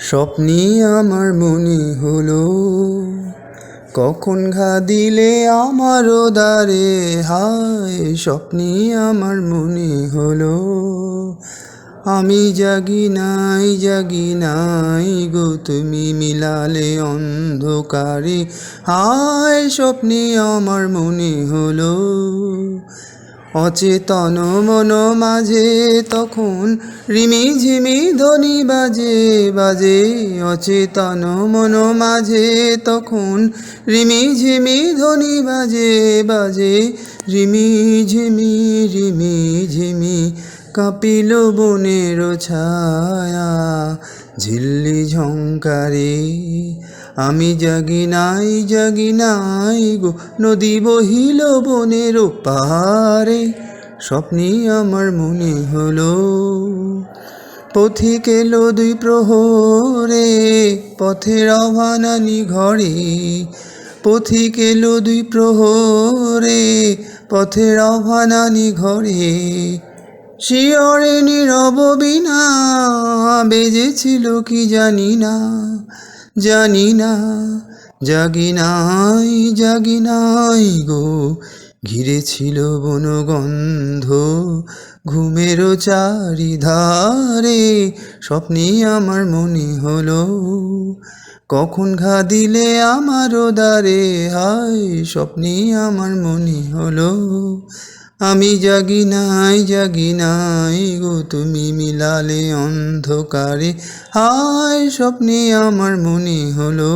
স্বপ্নি আমার মনে হলো, কখন ঘা দিলে আমারও দ্বারে হায়, স্বপ্নি আমার মনে হলো, আমি জাগি নাই জাগি নাই গো তুমি মিলালে অন্ধকারে, হায় স্বপ্নি আমার মনে হলো অচেতন মন মাঝে তখন রিমি ঝিমি ধ্বনি বাজে বাজে। অচেতন মন মাঝে তখন রিমি ঝিমি ধ্বনি বাজে বাজে। রিমি ঝিমি রিমি ঝিমি, কাঁপিল বনের ছায়া, ঝিল্লি ঝঙ্কারে। আমি জাগি নাই জাগি নাই গো, নদী বহিল বনের পারে স্বপ্নি আমার মনে হলো পথিক এলো দুই প্রহরে পথের অভানানি ঘরে। পথিক এলো দুই প্রহরে পথের অভানানি ঘরে। শিয়রে নীরব বিনা, বেজেছিল কি জানি না। জানি না, জাগি নাই জাগি নাই গো। ঘিরেছিল বনগন্ধ ঘুমেরও চারিধারে, স্বপ্নে আমার মনে হলো, কখন ঘা দিলে আমারও দ্বারে হায়, স্বপ্নে আমার মনে হলো। আমি জাগি নাই জাগি নাই গো তুমি মিলালে অন্ধকারে। হায় স্বপ্নে আমার মনে হলো।